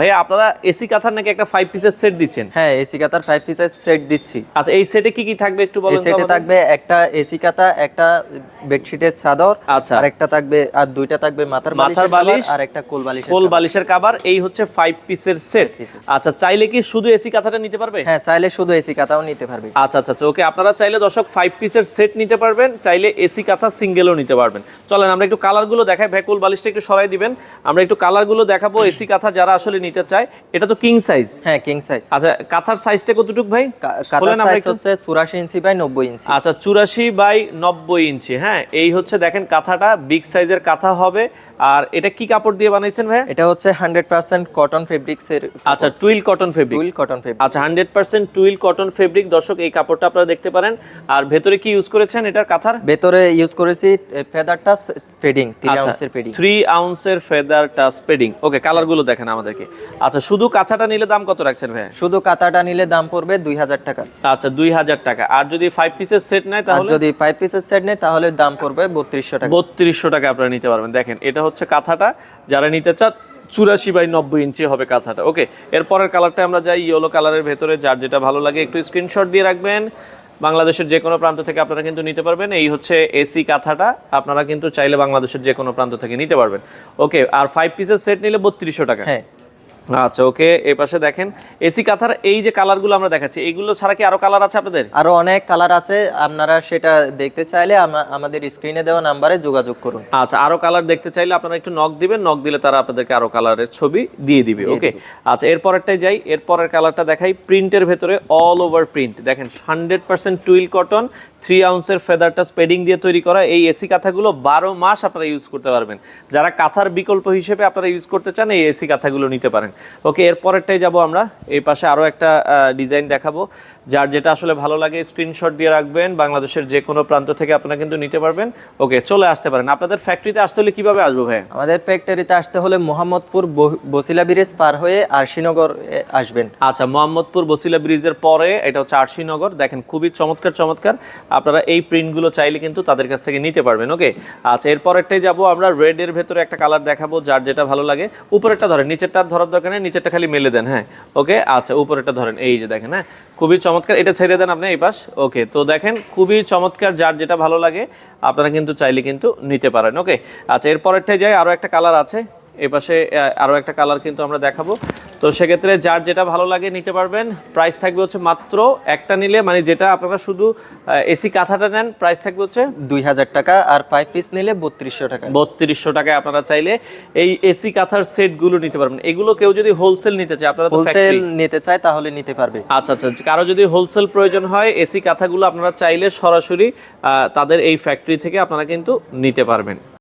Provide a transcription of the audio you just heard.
ভাইয়া আপনারা এসি কাঁথার নাকি একটা ফাইভ পিসের সেট দিচ্ছেন? হ্যাঁ এসি কাতার ফাইভ পিসের সেট দিচ্ছি। আচ্ছা এই সেটে কি কি থাকবে একটু বলেন সেটে থাকবে একটা এসি কাতা একটা বেডশিটের চাদর আচ্ছা। আর একটা থাকবে আর দুইটা থাকবে মাথার মাথার বালিশ, আর একটা কোল বালিশের কোল বালিশের কাবার এই হচ্ছে ফাইভ পিসের সেট আচ্ছা চাইলে কি শুধু এসি কাঁথাটা নিতে পারবে? হ্যাঁ চাইলে শুধু এসি কাতাও নিতে পারবে। আচ্ছা আচ্ছা আচ্ছা ওকে আপনারা চাইলে দর্শক ফাইভ পিসের সেট নিতে পারবেন চাইলে এসি কাঁথা সিঙ্গেলও নিতে পারবেন। চলেন আমরা একটু কালারগুলো দেখাই। ভ্যাকুল বালিশটা একটু সরাই দিবেন। আমরা একটু কালারগুলো দেখাবো এসি কাঁথা যারা আসলে নিতে চায় এটা তো কিং সাইজ হ্যাঁ কিং সাইজ আচ্ছা কাঁথার সাইজটা কতটুক ভাই? আমরা সাইজ হচ্ছে চুরাশি ইঞ্চি বাই নব্বই ইঞ্চি। আচ্ছা চুরাশি বাই নব্বই ইঞ্চি হ্যাঁ? এই হচ্ছে দেখেন কাঁথাটা বিগ সাইজের কাঁথা হবে। আর এটা কি কাপড় দিয়ে বানাইছেন ভাই এটা হচ্ছে হান্ড্রেড পার্সেন্ট কটন ফেব্রিক্স এর আচ্ছা twill cotton fabric will cotton fabric আচ্ছা hundred percent twill cotton fabric দর্শক এই কাপড়টা আপনারা দেখতে পারেন। আর ভেতরে কি ইউজ করেছেন এটার কাঁথার? ভেতরে ইউজ করেছি ফেদার টাচ ফেডিং তিন আচ্ছা আউন্সের ফেডিং থ্রি আউন্সের ফেদার টাচ ফেডিং ওকে কালারগুলো দেখেন আমাদেরকে। আচ্ছা শুধু কাঁথাটা নিলে দাম কত রাখছেন ভাই? শুধু কাতাটা নিলে দাম পড়বে দুই হাজার টাকা। আচ্ছা দুই হাজার টাকা। আর যদি ফাইভ পিসের সেট নেয় আর তাহলে? যদি ফাইভ পিসের সেট নেয় তাহলে দাম পড়বে বত্রিশশো টাকা। বত্রিশশো টাকা আপনারা নিতে পারবেন। দেখেন এটা হচ্ছে কাঁথাটা। যারা নিতে চান চুরাশি বাই নব্বই ইঞ্চি হবে কাঁথাটা। ওকে এরপরের কালারটা আমরা যাই ইয়েলো কালারের ভেতরে। যার যেটা ভালো লাগে একটু স্ক্রিনশট দিয়ে রাখবেন। বাংলাদেশের যে কোনো প্রান্ত থেকে আপনারা কিন্তু নিতে পারবেন। এই হচ্ছে এসি কাঁথাটা। আপনারা কিন্তু চাইলে বাংলাদেশের যে কোনো প্রান্ত থেকে নিতে পারবেন। ওকে আর ফাইভ পিসের সেট নিলে বত্রিশশো টাকা। হ্যাঁ। আচ্ছা ওকে এই পাশে দেখেন। এসি কাঁথার এই যে কালারগুলো আমরা দেখাচ্ছি এইগুলো ছাড়া কি আরও কালার আছে আপনাদের? আরও অনেক কালার আছে আপনারা সেটা দেখতে চাইলে আমাদের স্ক্রিনে দেওয়া নাম্বারে যোগাযোগ করুন। আচ্ছা আরও কালার দেখতে চাইলে আপনারা একটু নক দিবেন নক দিলে তারা আপনাদেরকে আরও কালারের ছবি দিয়ে দিবে ওকে আচ্ছা এরপরেরটাই যাই এরপরের কালারটা দেখাই প্রিন্টের ভেতরে অল ওভার প্রিন্ট দেখেন hundred percent twill cotton three আউন্সের ফেদারটা স্পেডিং দিয়ে তৈরি করা এই এসি কাঁথাগুলো বারো মাস আপনারা ইউজ করতে পারবেন। যারা কাঁথার বিকল্প হিসেবে আপনারা ইউজ করতে চান এই এসি কাঁথাগুলো নিতে পারেন। ওকে এরপরেরটাই যাব আমরা। এই পাশে আরও একটা ডিজাইন দেখাবো যার যেটা আসলে ভালো লাগে স্ক্রিনশট দিয়ে রাখবেন। বাংলাদেশের যে কোনো প্রান্ত থেকে আপনারা কিন্তু নিতে পারবেন। ওকে চলে আসতে পারেন। আপনাদের ফ্যাক্টরিতে আসতে হলে কীভাবে আসব ভাই আমাদের ফ্যাক্টরিতে আসতে হলে মোহাম্মদপুর বসিলা ব্রিজ পার হয়ে আরশিনগর আসবেন। আচ্ছা মোহাম্মদপুর বসিলা ব্রিজের পরে এটা হচ্ছে আরশিনগর। দেখেন খুবই চমৎকার চমৎকার। আপনারা এই প্রিন্টগুলো চাইলে কিন্তু তাদের কাছ থেকে নিতে পারবেন ওকে? আচ্ছা এরপরেরটাই যাব আমরা। রেডের ভেতরে একটা কালার দেখাবো যার যেটা ভালো লাগে। উপরেরটা ধরেন নিচেরটা ধরার দরকার নেই নিচেরটা খালি মেলে দেন হ্যাঁ। ওকে আচ্ছা উপরেটা ধরেন, এই যে দেখেন হ্যাঁ। খুবই চমৎকার, এটা ছেড়ে দেন আপনি এই পাশ, ওকে। তো দেখেন, খুবই চমৎকার, যার যেটা ভালো লাগে, আপনারা কিন্তু চাইলে কিন্তু নিতে পারেন, ওকে। আচ্ছা এরপরেরটাই যাই আরও একটা কালার আছে। এই পাশে আহ, আরও একটা কালার কিন্তু আমরা দেখাবো। তো সেক্ষেত্রে যার যেটা ভালো লাগে নিতে পারবেন। প্রাইস থাকবে হচ্ছে মাত্র একটা নিলে মানে যেটা আপনারা শুধু এসি কাঁথাটা নেন প্রাইস থাকবে হচ্ছে দুই হাজার টাকা আর ফাইভ পিস নিলে বত্রিশশো টাকা। বত্রিশশো টাকায় আপনারা চাইলে এই এসি কাঁথার সেটগুলো নিতে পারবেন। এগুলো কেউ যদি হোলসেল নিতে চায় আপনারা হোলসেল নিতে চায় তাহলে নিতে পারবে। আচ্ছা আচ্ছা কারও যদি হোলসেল প্রয়োজন হয় এসি কাঁথাগুলো আপনারা চাইলে সরাসরি আহ, তাদের এই ফ্যাক্টরি থেকে আপনারা কিন্তু নিতে পারবেন।